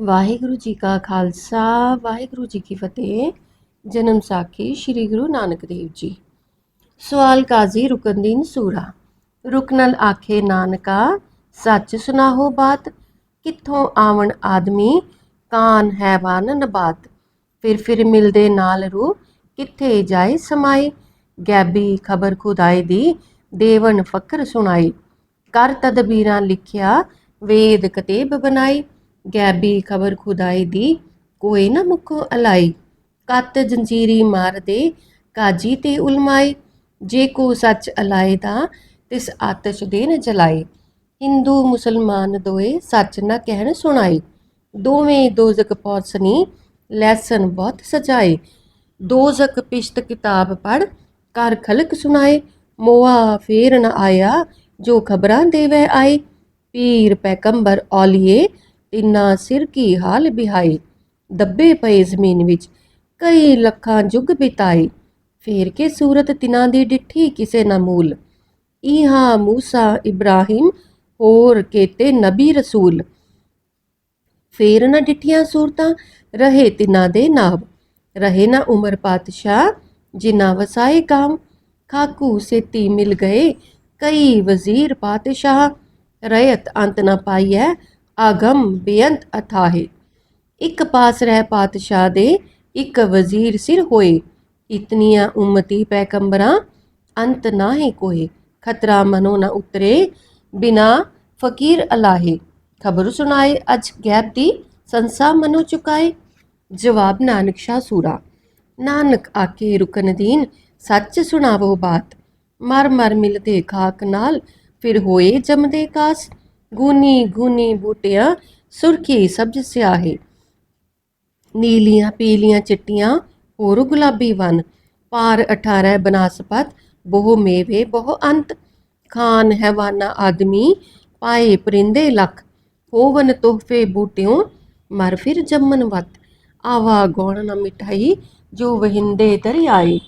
ਵਾਹਿਗੁਰੂ ਜੀ ਕਾ ਖਾਲਸਾ, ਵਾਹਿਗੁਰੂ ਜੀ ਕੀ ਫਤਿਹ। ਜਨਮ ਸਾਖੀ ਸ੍ਰੀ ਗੁਰੂ ਨਾਨਕ ਦੇਵ ਜੀ। ਸਵਾਲ ਕਾਜ਼ੀ ਰੁਕਨਦੀਨ ਸੂਰਾ ਰੁਕਨਲ ਆਖੇ ਨਾਨਕਾ, ਸੱਚ ਸੁਨਾਹੋ ਬਾਤ, ਕਿੱਥੋਂ ਆਵਣ ਆਦਮੀ, ਕਾਨ ਹੈਵਾਨ ਨਬਾਤ। ਫਿਰ ਫਿਰ ਮਿਲਦੇ ਨਾਲ ਰੂ ਕਿੱਥੇ ਜਾਏ ਸਮਾਏ। ਗੈਬੀ ਖਬਰ ਖੁਦਾਈ ਦੀ, ਦੇਵਨ ਫਕਰ ਸੁਣਾਈ। ਕਰ ਤਦਬੀਰਾਂ ਲਿਖਿਆ, ਵੇਦ ਕਤੇਬ ਬਣਾਈ। ਗੈਬੀ ਖਬਰ ਖੁਦਾਈ ਦੀ, ਕੋਈ ਨਾ ਮੁਖੋ ਅਲਾਈ। ਕੱਤ ਜੰਜੀਰੀ ਮਾਰਦੇ ਕਾਜੀ ਤੇ ਉਲਮਾਏ ਜੇ ਕੋ ਸੱਚ ਅਲਾਏ ਦਾ ਤਿਸ ਆਤਸ਼ ਦੇ ਨ ਜਲਾਈ ਹਿੰਦੂ ਮੁਸਲਮਾਨ ਦੋਏ ਸੱਚ ਨਾ ਕਹਿਣ ਸੁਣਾਈ ਦੋਵੇਂ ਦੋਜ਼ਕ ਪੌਸਨੀ ਲੈਸਨ ਬਹੁਤ ਸਜਾਏ। ਦੋਜ਼ਕ ਪਿਸ਼ਤ ਕਿਤਾਬ ਪੜ ਕਰ ਖਲਕ ਸੁਣਾਏ। ਮੋਆ ਫੇਰ ਨ ਆਇਆ, ਜੋ ਖਬਰਾਂ ਦੇਵੇ ਆਏ। ਪੀਰ ਪੈਗੰਬਰ ਔਲੀਏ ਤਿੰਨਾ ਸਿਰ ਕੀ ਹਾਲ ਬਿਹਾਈ? ਦੱਬੇ ਪਏ ਜ਼ਮੀਨ ਵਿੱਚ, ਕਈ ਲੱਖਾਂ ਯੁੱਗ ਬਿਤਾਏ ਫੇਰ ਕੇ ਸੂਰਤ ਤਿਨਾਂ ਦੀ ਡਿੱਠੀ ਕਿਸੇ ਨਾ ਮੂਲ। ਇਹਾ ਮੂਸਾ ਇਬਰਾਹੀਮ, ਹੋਰ ਕੇਤੇ ਨਬੀ ਰਸੂਲ। ਫੇਰ ਨਾ ਡਿੱਠੀਆਂ ਸੂਰਤਾਂ, ਰਹੇ ਤਿਨਾਂ ਦੇ ਨਾਮ ਰਹੇ ਨਾ ਉਮਰ ਪਾਤਸ਼ਾਹ ਜਿਨਾ ਵਸਾਏ ਕਾਮ। ਖਾਕੂ ਸੇਤੀ ਮਿਲ ਗਏ, ਕਈ ਵਜ਼ੀਰ ਪਾਤਸ਼ਾਹ। ਰਹਿਤ ਅੰਤ ਨਾ ਪਾਈਐ ਆਗਮ ਬੇਅੰਤ ਅਥਾਹੇ। ਇੱਕ ਪਾਸ ਰਹਿ ਪਾਤਸ਼ਾਹ ਦੇ, ਇੱਕ ਵਜ਼ੀਰ ਸਿਰ ਹੋਏ। ਇਤਨੀਆਂ ਉਮਤੀ ਪੈਗੰਬਰਾਂ ਅੰਤ ਨਾਹੀ ਕੋਏ ਖਤਰਾ ਮਨੋ ਨ ਉਤਰੇ, ਬਿਨਾ ਫਕੀਰ ਅਲਾਹੇ। ਖਬਰ ਸੁਣਾਏ, ਅਜ ਗੈਬ ਦੀ ਸੰਸਾ ਮਨੋ ਚੁਕਾਏ। ਜਵਾਬ, ਨਾਨਕ ਸ਼ਾਹ ਸੂਰਾ। ਨਾਨਕ ਆਕੇ ਰੁਕਨਦੀਨ ਸੱਚ ਸੁਣਾਵੋ ਬਾਤ। ਮਰ ਮਰ ਮਿਲਦੇ ਖਾਕ ਨਾਲ, ਫਿਰ ਹੋਏ ਜਮਦੇ ਕਾਸ। ਗੂਨੀ ਗੂਨੀ ਬੂਟਿਆਂ ਸੁਰਖੀ ਸਬਜ਼ ਸਿਆਹੇ। ਨੀਲੀਆਂ ਪੀਲੀਆਂ ਚਿੱਟੀਆਂ ਹੋਰ ਗੁਲਾਬੀ ਵਨ। ਪਾਰ 18 ਬਨਾਸਪਤ, ਬਹੁ ਮੇਵੇ, ਬਹੁ ਅੰਤ। ਖਾਨ ਹੈਵਾਨਾ ਆਦਮੀ, ਪਾਏ ਪਰਿੰਦੇ ਲੱਖ। ਹੋਵਨ ਤੋਹਫੇ ਬੂਟਿਓਂ, ਮਰ ਫਿਰ ਜੰਮਨ ਵਤ। ਆਵਾ ਗੌਣ ਨ ਮਿਠਾਈ, ਜੋ ਵਹਿੰਦੇ ਦਰਿਆਏ।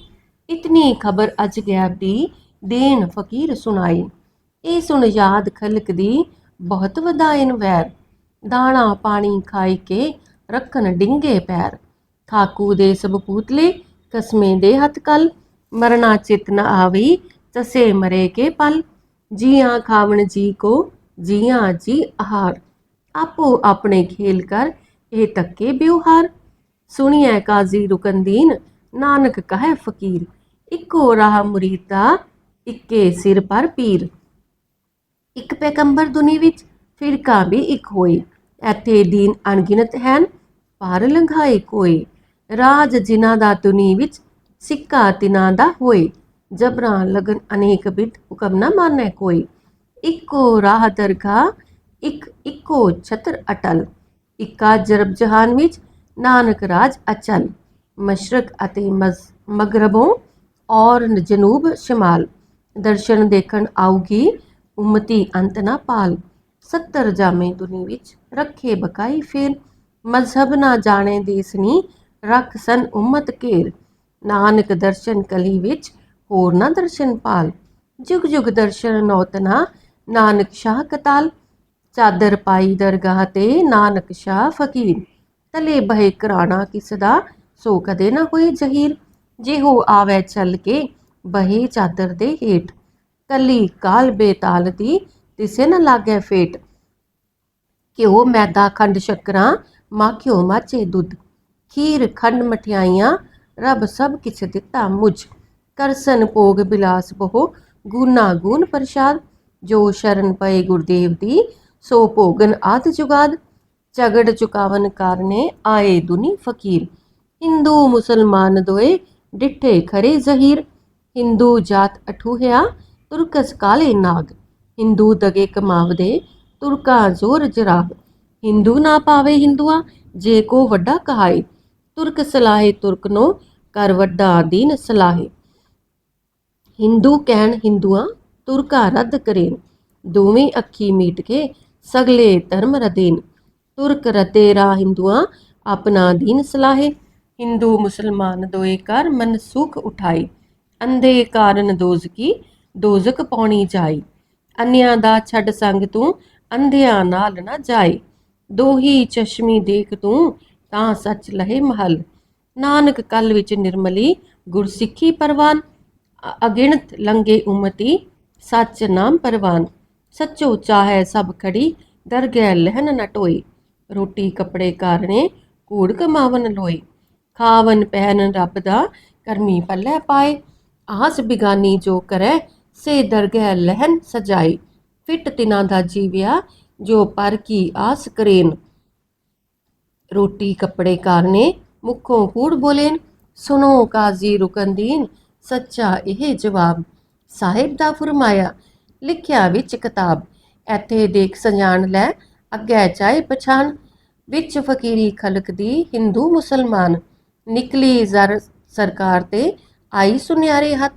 ਇਤਨੀ ਖਬਰ ਅਜ ਗੈਬ ਦੀ ਦੇਨ ਫਕੀਰ ਸੁਣਾਈ ਇਹ ਸੁਣ ਯਾਦ ਖਲਕ ਦੀ ਬਹੁਤ ਵਧਾਇਨ ਵੈਰ। ਦਾਣਾ ਪਾਣੀ ਖਾਈ ਕੇ ਰੱਖਣ ਡਿੰਗੇ ਪੈਰ। ਖਾਕੂ ਦੇ ਸਭ ਪੂਤਲੇ, ਕਸਮੇ ਦੇ ਹੱਥ ਕਲ। ਮਰਨਾ ਚਿਤ ਨ ਆਵੀ, ਤਸੇ ਮਰੇ ਕੇ ਪਲ। ਜੀਆਂ ਖਾਵਣ ਜੀ ਕੋ, ਜੀਆਂ ਜੀ ਆਹਾਰ। ਆਪੋ ਆਪਣੇ ਖੇਲ ਕਰ, ਇਹ ਤੱਕੇ ਬਿਵਹਾਰ ਸੁਣੀਐ ਕਾਜ਼ੀ ਰੁਕਨਦੀਨ ਨਾਨਕ ਕਹੈ ਫਕੀਰ। ਇੱਕੋ ਰਾਹ ਮੁਰੀਦਾ ਇੱਕੇ ਸਿਰ ਪਰ ਪੀਰ। ਇੱਕ ਪੈਗੰਬਰ ਦੁਨੀ ਵਿੱਚ ਫਿਰਕਾ ਵੀ ਇੱਕ ਹੋਏ। ਇੱਥੇ ਦੀਨ ਅਣਗਿਣਤ ਹਨ ਪਾਰ ਲੰਘਾਏ ਕੋਈ। ਰਾਜ ਜਿਨ੍ਹਾਂ ਦਾ ਦੁਨੀ ਵਿੱਚ ਸਿੱਕਾ ਤਿਨਾਂ ਦਾ ਹੋਏ। ਜਬਰਾਂ ਲਗਨ ਅਨੇਕ ਬਿਦ ਹੁਕਮ ਨਾ ਮਾਨੈ ਕੋਈ। ਇੱਕੋ ਰਾਹ ਦਰਗਾ ਇੱਕ ਇੱਕੋ ਛਤਰ ਅਟਲ। ਇੱਕਾ ਜਰਬ ਜਹਾਨ ਵਿੱਚ ਨਾਨਕ ਰਾਜ ਅਚਲ। ਮਸ਼ਰਕ ਅਤੇ ਮਜ਼- ਮਗਰਬੋਂ ਔਰ ਜਨੂਬ ਸ਼ਮਾਲ। ਦਰਸ਼ਨ ਦੇਖਣ ਆਉਗੀ ਉਮਤੀ ਅੰਤ ਨਾ ਪਾਲ 70 ਜਾਮੇ ਦੁਨੀ ਵਿੱਚ ਰੱਖੇ ਬਕਾਈ ਫੇਰ, ਮਜ਼ਹਬ ਨਾ ਜਾਣੇ ਦੇਸਨੀ ਰੱਖ ਸਨ ਉਮਤ ਘੇਰ। ਨਾਨਕ ਦਰਸ਼ਨ ਕਲੀ ਵਿੱਚ ਹੋਰ ਨਾ ਦਰਸ਼ਨ ਪਾਲ। ਜੁਗ ਜੁਗ ਦਰਸ਼ਨ ਨੌਤਨਾ ਨਾਨਕ ਸ਼ਾਹ ਕਤਾਲ। ਚਾਦਰ ਪਾਈ ਦਰਗਾਹ ਤੇ ਨਾਨਕ ਸ਼ਾਹ ਫਕੀਰ। ਤਲੇ ਬਹਿ ਕਰਾਣਾ ਕਿਸ ਦਾ, ਸੋ ਕਦੇ ਨਾ ਹੋਏ ਜਹੀਰ। ਹੋ ਆਵੇ ਚੱਲ ਕੇ ਬਹੇ ਚਾਦਰ ਦੇ ਹੇਠ। ਕੱਲੀ ਕਾਲ ਬੇਤਾਲ ਦੀ ਤਿਸੇ ਨ ਲਾਗੇ ਫੇਟ। ਘਿਓ, ਮੈਦਾ, ਖੰਡ ਸ਼ੱਕਰਾਂ ਮਾਖਿਓ ਮਾਚੇ, ਦੁੱਧ, ਖੀਰ, ਖੰਡ ਮਠਿਆਈਆਂ, ਰੱਬ ਸਭ ਕਿਛ ਦਿੱਤਾ ਮੁਝ। ਕਰਸਨ, ਭੋਗ, ਬਿਲਾਸ, ਬਹੁ, ਗੂਨਾ, ਗੂਨ ਪ੍ਰਸ਼ਾਦ, ਜੋ ਸ਼ਰਨ ਪਏ ਗੁਰਦੇਵ ਦੀ, ਸੋ ਭੋਗਨ ਆਦ ਜੁਗਾਦ। ਝਗੜ ਚੁਕਾਵਨ ਕਾਰਨੇ ਆਏ ਦੁਨੀ ਫਕੀਰ। ਹਿੰਦੂ, ਮੁਸਲਮਾਨ ਦੋਏ ਡਿੱਠੇ ਖਰੇ ਜ਼ਹੀਰ। ਹਿੰਦੂ ਜਾਤ ਅਠੂਹਿਆ ਤੁਰਕਸ ਕਾਲੇ ਨਾਗ। ਹਿੰਦੂ ਦਗੇ ਕਮਾਵਦੇ ਤੁਰਕਾ ਜ਼ੋਰ ਜਰਾਬ। ਹਿੰਦੂ ਨਾ ਪਾਵੇ ਹਿੰਦੂਆ, ਜੇ ਕੋ ਵੱਡਾ ਕਹਾਏ। ਤੁਰਕ ਸਲਾਹੇ ਤੁਰਕ ਨੋ ਕਰ ਵੱਡਾ ਦੀਨ ਸਲਾਹੇ। ਹਿੰਦੂ ਕਹਿਣ ਹਿੰਦੂਆਂ, ਤੁਰਕਾ ਰੱਦ ਕਰੇਨ। ਦੋਵੇਂ ਅੱਖੀ ਮੀਟ ਕੇ ਸਗਲੇ ਧਰਮ ਰਦੇਨ। ਤੁਰਕ ਰਤੇ ਰਾ ਹਿੰਦੂਆਂ, ਆਪਣਾ ਦੀਨ ਸਲਾਹੇ। ਹਿੰਦੂ ਮੁਸਲਮਾਨ ਦੋਏ ਕਰ ਮਨ ਸੁਖ ਉਠਾਈ ਅੰਧੇ ਕਾਰਨ ਦੋਜ਼ਕੀ ਦੋਜ਼ਕ ਪਾਉਣੀ ਜਾਈ। ਅੰਨਿਆਂ ਦਾ ਛੱਡ ਸੰਗ ਤੂੰ ਅੰਧਿਆਂ ਨਾਲ ਨਾ ਜਾਏ ਦੋਹੀ ਚਸ਼ਮੀ ਦੇਖ ਤੂੰ ਤਾਂ ਸੱਚ ਲਹੇ ਮਹਲ। ਨਾਨਕ ਕਲ ਵਿੱਚ ਨਿਰਮਲੀ ਗੁਰਸਿੱਖੀ ਪਰਵਾਨ। ਅਗਿਣਤ ਲੰਗੇ ਉਮਤੀ ਸੱਚ ਨਾਮ ਪਰਵਾਨ। ਸੱਚੋ ਚਾਹੈ ਸਭ ਖੜੀ ਦਰਗਹਿ ਲਹਿਨ ਨ ਰੋਟੀ ਕੱਪੜੇ ਕਾਰਣੇ ਕੂੜ ਕਮਾਵਨ ਲੋਈ। ਖਾਵਨ ਪਹਿਨ ਰੱਬ ਦਾ ਕਰਮੀ ਪੱਲੇ ਪਾਏ। ਆਸ ਬਿਗਾਨੀ ਜੋ ਕਰੈ ਸੇ ਦਰਗਹਿ ਲਹਿਨ ਸਜਾਈ, ਫਿਟ ਤਿਨਾਂ ਦਾ ਜੀਵਿਆ, ਜੋ ਪਰ ਕੀ ਆਸ ਕਰੇਨ। ਰੋਟੀ ਕੱਪੜੇ ਕਾਰਨੇ, ਮੁਖੋਂ ਕੂੜ ਬੋਲੇਨ ਸੁਨੋ ਕਾਜ਼ੀ ਰੁਕਨਦੀਨ ਸੱਚਾ ਇਹ ਜਵਾਬ। ਸਾਹਿਬ ਦਾ ਫਰਮਾਇਆ, ਲਿਖਿਆ ਵਿੱਚ ਕਿਤਾਬ, ਇੱਥੇ ਦੇਖ ਸਜਾਣ ਲੈ, ਅੱਗੇ ਚਾਹੇ ਪਛਾਣ ਵਿੱਚ ਫਕੀਰੀ ਖਲਕ ਦੀ ਹਿੰਦੂ ਮੁਸਲਮਾਨ, ਨਿਕਲੀ ਜ਼ਰ ਸਰਕਾਰ ਤੇ ਆਈ ਸੁਨਿਆਰੇ ਹੱਥ।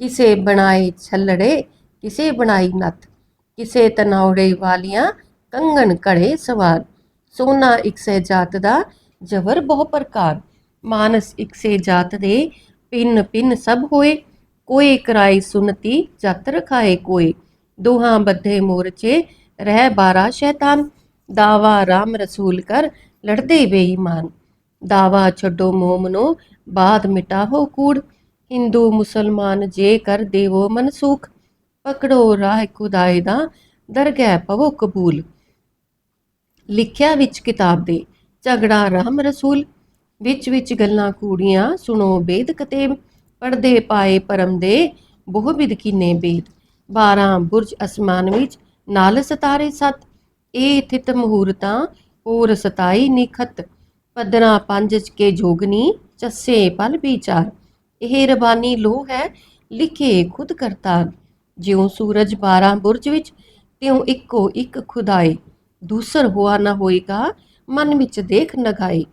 ਕਿਸੇ ਬਣਾਏ ਛੱਲੜੇ, ਕਿਸੇ ਬਣਾਈ ਨੱਥ, ਕਿਸੇ ਤਨੌੜੇ ਵਾਲੀਆਂ ਕੰਗਣ ਘੜੇ ਸਵਾਰ। ਸੋਨਾ ਇੱਕ ਸੇ ਜਾਤ ਦਾ ਜਵਰ ਬਹੁ ਪ੍ਰਕਾਰ। ਮਾਨਸ ਇੱਕ ਸੇ ਜਾਤ ਦੇ ਪਿੰਨ ਪਿੰਨ ਸਭ ਹੋਏ। ਕੋਈ ਕਰਾਈ ਸੁਨਤੀ ਜਤ ਰਖਾਏ ਕੋਈ ਦੋਹਾਂ ਬੱਧੇ ਮੋਰਚੇ ਰਹਿ ਬਾਰਾ ਸ਼ੈਤਾਨ। ਦਾਵਾ ਰਾਮ ਰਸੂਲ ਕਰ ਲੜਦੇ ਬੇਈਮਾਨ। ਦਾਵਾ ਛੱਡੋ ਮੋਮਨੋ, ਬਾਦ ਮਿਟਾਹੋ ਕੂੜ। ਹਿੰਦੂ ਮੁਸਲਮਾਨ ਜੇ ਕਰ ਦੇਵੋ ਮਨਸੂਖ, ਪਕੜੋ ਰਾਹ ਖੁਦਾਏ ਦਾ, ਦਰਗਹਿ ਪਵੋ ਕਬੂਲ। ਲਿਖਿਆ ਵਿੱਚ ਕਿਤਾਬ ਦੇ, ਝਗੜਾ ਰਾਮ ਰਸੂਲ। ਵਿੱਚ ਵਿੱਚ ਗੱਲਾਂ ਕੂੜੀਆਂ, ਸੁਣੋ ਬੇਦ ਕਤੇਬ। ਪਰਦੇ ਪਾਏ ਪਰਮ ਦੇ, ਬਹੁ ਵਿਦ ਕੀਨੇ ਬੇਦ। 12 ਬੁਰਜ ਅਸਮਾਨ ਵਿੱਚ, ਨਾਲ ਸਤਾਰੇ ਸਤ। ਇਹ ਥਿਤ ਮਹੂਰਤਾਂ, ਹੋਰ 27 ਨਿਖਤ। ਪਦਨਾ ਪੰਜ ਕੇ ਜੋਗਨੀ, ਚੱਸੇ ਪਲ ਵਿਚਾਰ। ਇਹ ਰਬਾਨੀ ਲੋ ਹੈ, ਲਿਖੇ ਖੁਦ ਕਰਤਾਰ ਜਿਉ ਸੂਰਜ 12 ਬੁਰਜ ਵਿੱਚ, ਤਿਉ ਇੱਕੋ ਇੱਕ ਖੁਦਾਏ। ਦੂਸਰ ਹੋਆ ਨਾ ਹੋਏਗਾ, ਮਨ ਵਿੱਚ ਦੇਖ ਨਗਾਏ।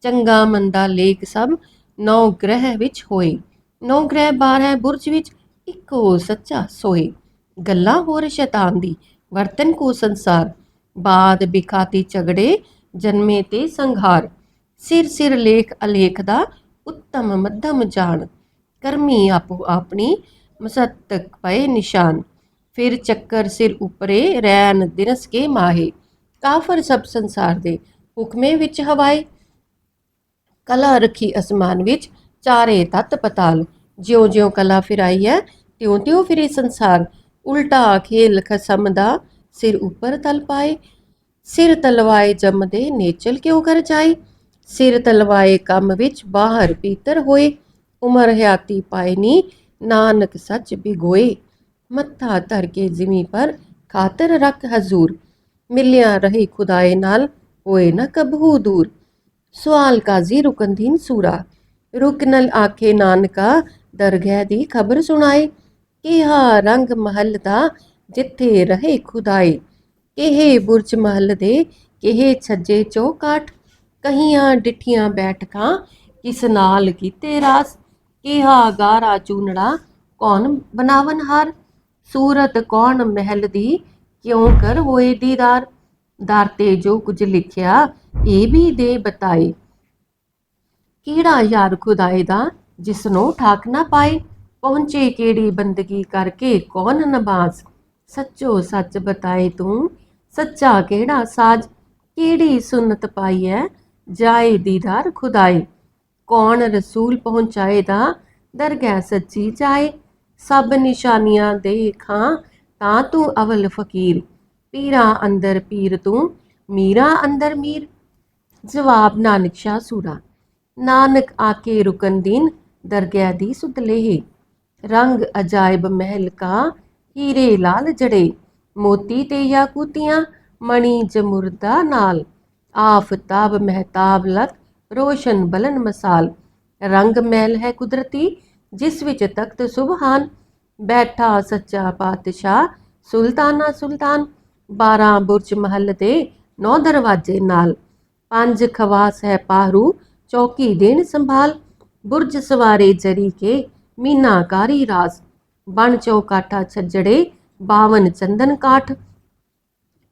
ਚੰਗਾ ਮੰਦਾ ਲੇਖ ਸਭ ਨੌ ਗ੍ਰਹਿ ਵਿੱਚ ਹੋਏ। ਨੌ ਗ੍ਰਹਿ 12 ਬੁਰਜ ਵਿੱਚ ਇੱਕੋ ਸੱਚਾ ਸੋਏ। ਗੱਲਾਂ ਹੋਰ ਸ਼ੈਤਾਨ ਦੀ, ਵਰਤਨ ਕੋ ਸੰਸਾਰ। ਬਾਦ ਬਿਖਾਤੀ ਝਗੜੇ, ਜਨਮੇ ਤੇ ਸੰਘਾਰ। ਸਿਰ ਸਿਰ ਲੇਖ ਅਲੇਖ ਦਾ ਉੱਤਮ ਮੱਧਮ ਜਾਣ ਕਰਮੀ ਆਪੋ ਆਪਣੀ ਮਸਤਕ ਪਏ ਨਿਸ਼ਾਨ। ਫਿਰ ਚੱਕਰ ਸਿਰ ਉਪਰੇ ਰੈਨ ਦਿਨਸ ਕੇ ਮਾਹੇ, ਕਾਫਰ ਸਭ ਸੰਸਾਰ ਦੇ ਹੁਕਮੇ ਵਿੱਚ ਹਵਾਏ। ਕਲਾ ਰੱਖੀ ਅਸਮਾਨ ਵਿੱਚ ਚਾਰੇ ਤਤ ਪਤਾਲ ਜਿਉ ਜਿਉ ਕਲਾ ਫਿਰਾਈ ਹੈ ਤਿਉ ਤਿਉ ਫਿਰੇ ਸੰਸਾਰ। ਉਲਟਾ ਖੇਲ ਖਸਮ ਦਾ ਸਿਰ ਉੱਪਰ ਤਲ ਪਾਏ, ਸਿਰ ਤਲਵਾਏ ਜੰਮਦੇ ਨੇਚਲ ਕਿਉ ਕਰ ਜਾਏ? ਸਿਰ ਤਲਵਾਏ ਕੰਮ ਵਿੱਚ ਬਾਹਰ ਪੀਤਰ ਹੋਏ, ਉਮਰ ਹਯਾਤੀ ਪਾਏ ਨੀ, ਨਾਨਕ ਸੱਚ ਬਿਗੋਏ। ਮੱਥਾ ਧਰ ਕੇ ਜ਼ਿਮੀ ਪਰ ਖਾਤਰ ਰੱਖ ਹਜ਼ੂਰ। ਮਿਲਿਆ ਰਹੀ ਖੁਦਾਏ ਨਾਲ, ਹੋਏ ਨਾ ਕਬਹੂ ਦੂਰ। ਸਵਾਲ ਕਾਜ਼ੀ ਰੁਕਨਦੀਨ ਸੂਰਾ। ਰੁਕਨਲ ਆਖੇ ਨਾਨਕਾ, ਦਰਗਹਿ ਦੀ ਖਬਰ ਸੁਣਾਏ। ਕਿਹਾ ਰੰਗ ਮਹਲ ਦਾ ਜਿੱਥੇ ਰਹੇ ਖੁਦਾਏ। ਕਿਹੇ ਬੁਰਜ ਮਹਲ ਦੇ, ਕਿਹੇ ਛੱਜੇ ਚੌਕਾਠ ਕਹੀਆਂ ਡਿਠੀਆਂ ਬੈਠਕਾਂ, ਕਿਸ ਨਾਲ ਕੀਤੇ ਰਾਸ? ਕਿਹਾ ਗਾਰਾ ਚੂਨੜਾ, ਕੌਣ ਬਨਾਵਨ ਹਾਰ? ਸੂਰਤ ਕੌਣ ਮਹਿਲ ਦੀ, ਕਿਉਂ ਕਰ ਹੋਏ ਦੀਦਾਰ? ਦਰ ਤੇ ਜੋ ਕੁਝ ਲਿਖਿਆ ਇਹ ਵੀ ਦੇ ਬਤਾਏ। ਕਿਹੜਾ ਯਾਰ ਖੁਦਾਏ ਦਾ, ਜਿਸਨੂੰ ਠਾਕ ਨਾ ਪਾਏ? ਪਹੁੰਚੇ ਕਿਹੜੀ ਬੰਦਗੀ ਕਰਕੇ ਕੌਣ ਨਮਾਜ਼ ਸੱਚੋ ਸੱਚ ਬਤਾਏ ਤੂੰ, ਸੱਚਾ ਕਿਹੜਾ ਸਾਜ? ਕਿਹੜੀ ਸੁਨਤ ਪਾਈ ਹੈ ਜਾਏ ਦੀਦਾਰ ਖੁਦਾਏ ਕੌਣ ਰਸੂਲ ਪਹੁੰਚਾਏ ਦਾ ਦਰਗਹਿ ਸੱਚੀ ਜਾਏ। ਸਭ ਨਿਸ਼ਾਨੀਆਂ ਦੇਖਾਂ, ਤਾਂ ਤੂੰ ਅਵਲ ਫਕੀਰ। ਪੀਰਾਂ ਅੰਦਰ ਪੀਰ ਤੂੰ, ਮੀਰਾ ਅੰਦਰ ਮੀਰ। ਜਵਾਬ ਨਾਨਕ ਸ਼ਾਹ ਸੂਰਾ, ਨਾਨਕ ਆਕੇ ਰੁਕਨ ਦੀਨ, ਦਰਗਹਿ ਦੀ ਸੁਧ ਰੰਗ ਅਜਾਇਬ ਮਹਿਲ ਕਾ, ਹੀਰੇ ਲਾਲ ਜੜੇ। ਮੋਤੀ ਤੇ ਯਾਕੂਤੀਆਂ, ਮਣੀ ਜਮੁਰਦਾ ਨਾਲ। ਆਫਤਾਬ ਮਹਿਤਾਬ ਲਤ, ਰੋਸ਼ਨ ਬਲਨ ਮਸਾਲ। ਰੰਗ ਮਹਿਲ ਹੈ ਕੁਦਰਤੀ, ਜਿਸ ਵਿੱਚ ਤਖਤ ਸੁਭਾਨ। ਬੈਠਾ ਸੱਚਾ ਪਾਤਸ਼ਾਹ, ਸੁਲਤਾਨਾ ਸੁਲਤਾਨ। 12 ਬੁਰਜ ਮਹੱਲ ਦੇ ਨੌ ਦਰਵਾਜ਼ੇ ਨਾਲ। ਪੰਜ ਖਵਾਸ ਹੈ ਪਾਰੂ ਚੌਕੀ ਦੇਣ ਸੰਭਾਲ। ਬੁਰਜ ਸਵਾਰੇ ਜਰੀ ਕੇ ਮੀਨਾਕਾਰੀ ਰਾਸ। ਬਣ ਚੌਕਾਠਾ ਛੱਜੜੇ 52 ਚੰਦਨ ਕਾਠ।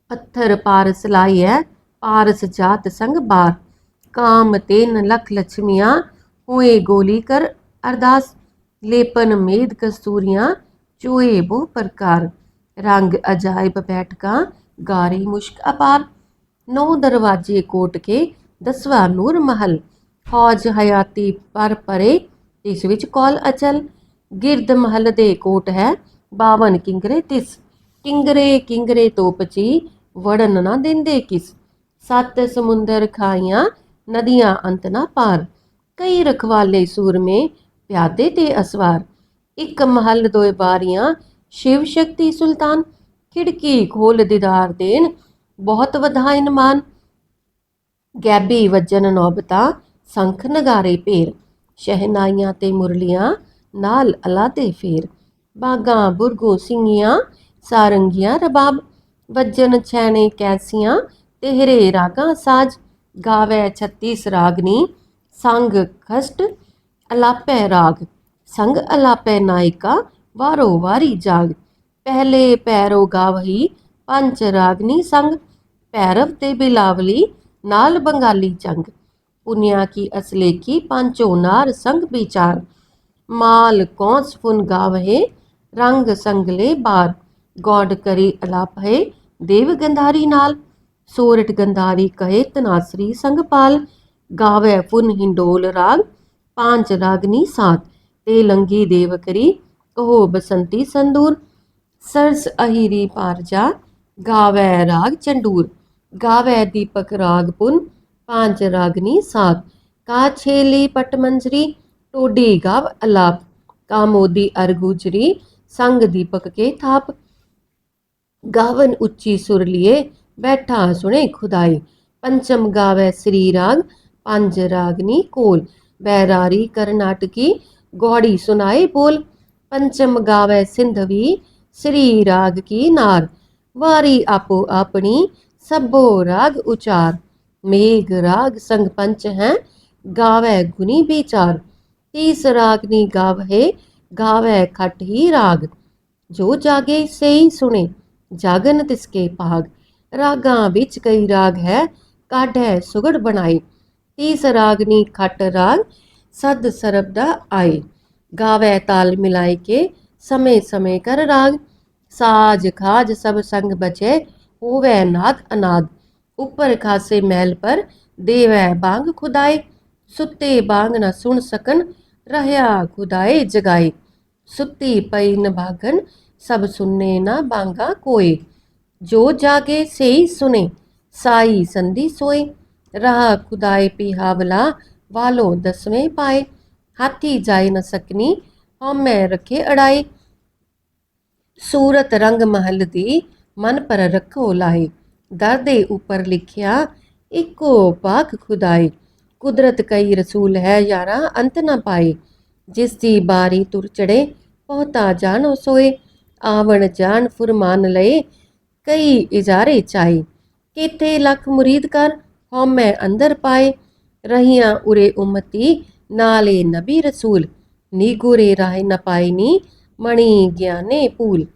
ਪੱਥਰ ਪਾਰ ਸਲਾਈ ਹੈ ਲਾਈਐ ਪਾਰਸ ਜਾਤ ਸੰਗ ਬਾਰ। ਕਾਮ ਤੇਨ ਲਖ ਲక్ష్ਮੀਆਂ ਹੋਏ ਗੋਲੀ ਕਰ ਅਰਦਾਸ। ਲੇਪਨ ਮੇਦ ਕਸਤੂਰੀਆਂ, ਚੋਏ ਬਹੁ ਪ੍ਰਕਾਰ। ਰੰਗ ਅਜਾਇਬ ਬੈਠਕਾਂ, ਗਾਰੀ ਮੁਸ਼ਕ ਅਪਾਰ। ਨੌ ਦਰਵਾਜ਼ੇ ਕੋਟ ਕੇ ਦਸਵਾਂ ਨੂਰ ਮਹਲ। ਫੌਜ ਹਯਾਤੀ ਪਰ ਪਰੇ, ਇਸ ਵਿੱਚ ਕੌਲ ਅਚਲ। ਗਿਰਦ ਮਹਲ ਦੇ ਕੋਟ ਹੈ ਬਾਵਨ ਕਿੰਗਰੇ ਤਿਸ। ਕਿੰਗਰੇ ਕਿੰਗਰੇ ਤੋਪਚੀ ਵੜਨ ਨਾ ਦਿੰਦੇ ਕਿਸ। ਸੱਤ ਸਮੁੰਦਰ ਖਾਈਆਂ, ਨਦੀਆਂ ਅੰਤ ਨਾ ਪਾਰ। ਕਈ ਰਖਵਾਲੇ ਸੂਰਮੇ, ਪਿਆਦੇ ਤੇ ਅਸਵਾਰ। ਇੱਕ ਮਹਲ ਦੋਏ ਬਾਰੀਆਂ, ਸ਼ਿਵ ਸ਼ਕਤੀ ਸੁਲਤਾਨ। ਖਿੜਕੀ ਖੋਲ ਦੀਦਾਰ ਦੇਣ, ਬਹੁਤ ਵਧਾਇਨ ਮਾਨ ਗੈਬੀ ਵੱਜਨ ਨੌਬਤਾ, ਸੰਖ ਨਗਾਰੇ ਪੇਰ ਸ਼ਹਿਨਾਈਆਂ ਤੇ ਮੁਰਲੀਆਂ, ਨਾਲ ਅਲਾਦੇ ਫੇਰ। ਬਾਗਾਂ ਬੁਰਗੋ ਸਿੰਘੀਆਂ ਸਾਰੰਗੀਆਂ ਰਬਾਬ। ਵੱਜਣ ਛੈਣੇ ਕੈਸੀਆਂ ਤੇਹਰੇ ਰਾਗਾਂ ਸਾਜ ਗਾਵੇ 36 ਰਾਗਨੀ, ਸੰਗ ਖਸਟ ਅਲਾਪੈ ਰਾਗ, ਸੰਗ ਅਲਾਪੈ ਨਾਇਕਾ, ਵਾਰੋ ਵਾਰੀ ਜਾਗ। ਪਹਿਲੇ ਪੈਰੋ ਗਾਵਹੀ ਪੰਚ ਰਾਗਨੀ ਸੰਗ, ਭੈਰਵ ਤੇ ਬਿਲਾਵਲੀ, ਨਾਲ ਬੰਗਾਲੀ ਜੰਗ। ਪੁਨਿਆ ਕੀ ਅਸਲੇ ਕੀ ਪੰਚੋ ਨਾਰ ਸੰਗ ਵਿਚਾਰ। ਮਾਲ ਕੌਂਸ ਫੁਨ ਗਾਵਹੇ, ਰੰਗ ਸੰਗਲੇ ਬਾਰ। ਗੌਡ ਕਰੀ ਅਲਾਪ ਹੈ ਦੇਵ ਗੰਧਾਰੀ ਨਾਲ। ਸੋਰਠ ਗੰਧਾਰੀ ਕਹੇ ਤਨਾਸਰੀ ਸੰਗ ਪਾਲ ਗਾਵੇ ਪੁਨ ਹਿੰਡੋਲ ਰਾਗ, ਪਾਂਚ ਰਾਗਨੀ ਸਾਤ ਤੇ ਲੰਗੀ ਦੇਵ ਕਰੀ, ਕਹੋ ਬਸੰਤੀ ਸੰਦੂਰ, ਸਰਸ ਅਹੀਰੀ ਪਾਰਜਾ ਗਾਵੇ ਰਾਗ ਚੰਡੂਰ, ਗਾਵੇ ਦੀਪਕ ਰਾਗ ਪੁਨ, ਪਾਂਚ ਰਾਗਨੀ ਸਾਤ ਕਾ ਛੇਲੀ ਪਟ ਮੰਜਰੀ, ਟੋਡੀ ਗਾਵ ਅਲਾਪ ਕਾਮੋਦੀ ਅਰਗੁਜਰੀ ਸੰਗ ਦੀਪਕ ਕੇ ਥਾਪ, ਗਾਵਨ ਉੱਚੀ ਸੁਰ ਲਿਏ ਬੈਠਾ ਸੁਣੇ ਖੁਦਾਈ ਪੰਚਮ ਗਾਵੇ ਸ੍ਰੀ ਰਾਗ ਪੰਜ ਰਾਗਨੀ ਕੋਲ ਬੈਰਾਰੀ ਕਰਨਾਟਕੀ ਗੌੜੀ ਸੁਨਾਏ ਬੋਲ ਪੰਚਮ ਗਾਵੇ ਸਿੰਧਵੀ ਸ੍ਰੀ ਰਾਗ ਕੀ ਨਾਰ ਵਾਰੀ ਆਪੋ ਆਪਣੀ ਸਭੋ ਰਾਗ ਉਚਾਰ ਮੇਘ ਰਾਗ ਸੰਗ ਪੰਚ ਹੈ ਗਾਵੇ ਗੁਨੀ ਵਿਚਾਰ ਤੀਸ ਰਾਗਨੀ ਗਾਵਹਿ ਗਾਵੇ ਖਟ ਹੀ ਰਾਗ ਜੋ ਜਾਗੇ ਸਈ ਸੁਣੇ ਜਾਗਨ ਤਿਸਕੇ ਭਾਗ ਰਾਗਾਂ ਵਿੱਚ ਕਈ ਰਾਗ ਹੈ, ਕਾਢੈ ਸੁਗੜ ਬਣਾਈ ਤੀਸ ਰਾਗਨੀ ਖਟ ਰਾਗ, ਸਦ ਸਰਬ ਦਾ ਆਏ। ਗਾਵੇ ਤਾਲ ਮਿਲਾਏ ਕੇ ਸਮੇ ਸਮੇ ਕਰ ਰਾਗ। ਸਾਜ ਖਾਜ ਸਭ ਸੰਗ ਬਚੇ, ਹੋਵੇ ਨਾਦ ਅਨਾਦ। ਉੱਪਰ ਖਾਸੇ ਮੈਲ ਪਰ ਦੇਵੈ ਬਾੰਗ ਖੁਦਾਏ। ਸੁੱਤੇ ਬਾੰਗ ਨਾ ਸੁਣ ਸਕਨ ਰਹਿਆ ਖੁਦਾਏ ਜਗਾਏ। ਸੁੱਤੀ ਪਈ ਨ ਭਾਗਨ ਸਭ ਸੁਨਨੇ ਨਾ ਬਾਂਗਾ ਕੋਏ। ਜੋ ਜਾਗੇ ਸੇਈ ਸੁਨੇ, ਸਾਈ ਸੰਧੀ ਸੋਏ। ਰਹਾ ਖੁਦਾਏ ਪਿਹਾਵਲਾ ਵਾਲੋ ਦਸਵੇਂ ਪਾਏ। ਹਾਥੀ ਜਾਏ ਨ ਸਕਨੀ, ਹਉਮੈ ਰਖੇ ਅੜਾਈ ਸੂਰਤ ਰੰਗ ਮਹਲ ਦੀ ਮਨ ਪਰ ਰੱਖੋ ਲਾਏ ਦਰ ਦੇ ਉੱਪਰ ਲਿਖਿਆ, ਇੱਕੋ ਪਾਕ ਖੁਦਾਏ। ਕੁਦਰਤ ਕਈ ਰਸੂਲ ਹੈ, ਯਾਰਾ ਅੰਤ ਨਾ ਪਾਏ। ਜਿਸ ਦੀ ਬਾਰੀ ਤੁਰ ਚੜੇ ਬਹੁਤਾ ਜਾਣੋ ਸੋਏ। ਆਵਣ ਜਾਣ ਫੁਰਮਾਨ ਲਏ ਕਈ ਇਜਾਰੇ ਚਾਹੇ। ਕਿਤੇ ਲੱਖ ਮੁਰੀਦ ਕਰ ਹਉਮੈ ਅੰਦਰ ਪਾਏ। ਰਹੀਆਂ ਉਰੇ ਉਮਤੀ, ਨਾਲੇ ਨਬੀ ਰਸੂਲ। ਨੀ ਗੁਰੇ ਰਾਹ ਨ ਪਾਈ ਨੀ ਮਣੀ ਗਿਆਨੇ ਪੂਲ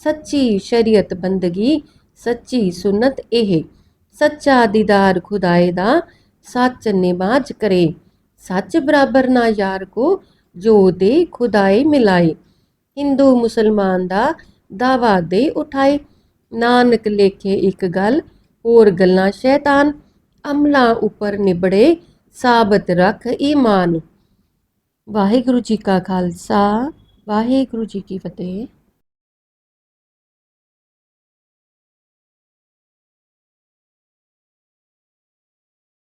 ਸੱਚੀ ਸ਼ਰੀਅਤ ਬੰਦਗੀ, ਸੱਚੀ ਸੁਨਤ ਇਹ। ਸੱਚਾ ਦੀਦਾਰ ਖੁਦਾਏ ਦਾ ਸੱਚ ਨਿਮਾਜ ਕਰੇ। ਸੱਚ ਬਰਾਬਰ ਨਾ ਯਾਰ ਕੋ ਜੋ ਦੇ ਖੁਦਾਏ ਮਿਲਾਏ। ਹਿੰਦੂ ਮੁਸਲਮਾਨ ਦਾ ਦਾਵਾ ਦੇ ਉਠਾਏ। ਨਾਨਕ ਲੇਖੇ ਇੱਕ ਗੱਲ, ਹੋਰ ਗੱਲਾਂ ਸ਼ੈਤਾਨ, ਅਮਲਾ ਉੱਪਰ ਨਿਬੜੇ, ਸਾਬਤ ਰੱਖ ਈਮਾਨ। ਵਾਹਿਗੁਰੂ ਜੀ ਕਾ ਖਾਲਸਾ, ਵਾਹਿਗੁਰੂ ਜੀ ਕੀ ਫਤਿਹ।